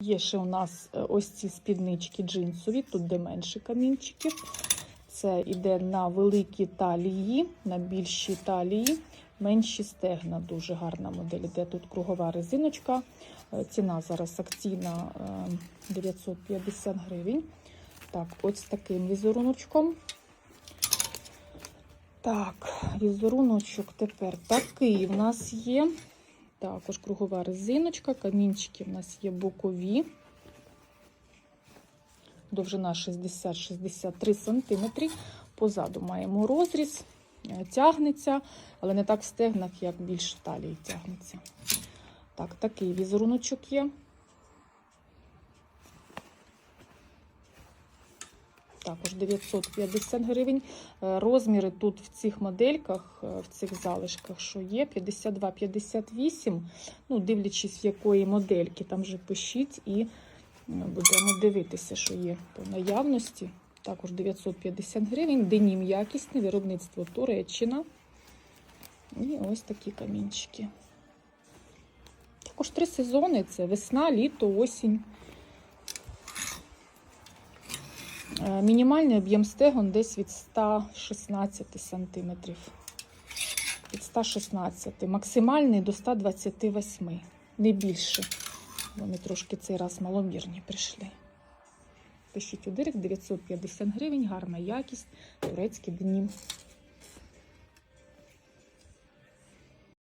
Є ще у нас е, ось ці спіднички джинсові, тут де менше камінчиків. Це йде на великі талії, на більші талії, менші стегна. Дуже гарна модель. Іде тут кругова резиночка. Е, Ціна зараз акційна е, 950 гривень. Так, ось таким візеруночком. Так, візеруночок тепер такий в нас є. Також кругова резиночка, камінчики в нас є бокові. Довжина 60-63 см. Позаду маємо розріз, е, тягнеться, але не так в стегнах, як більш в талії тягнеться. Так, такий візеруночок є. Також 950 гривень. Е, Розміри тут в цих модельках, е, в цих залишках, що є, 52-58. Ну, дивлячись, якої модельки, там вже пишіть і е, будемо дивитися, що є по наявності. Також 950 гривень. Денім якісне, виробництво Туреччина. І ось такі камінчики. Також три сезони: це весна, літо, осінь. Мінімальний об'єм стегон десь від 116 см. Від 116, максимальний до 128, не більше. Вони трошки цей раз маломірні прийшли. Пишіть у директ 950 гривень, гарна якість, турецький денім.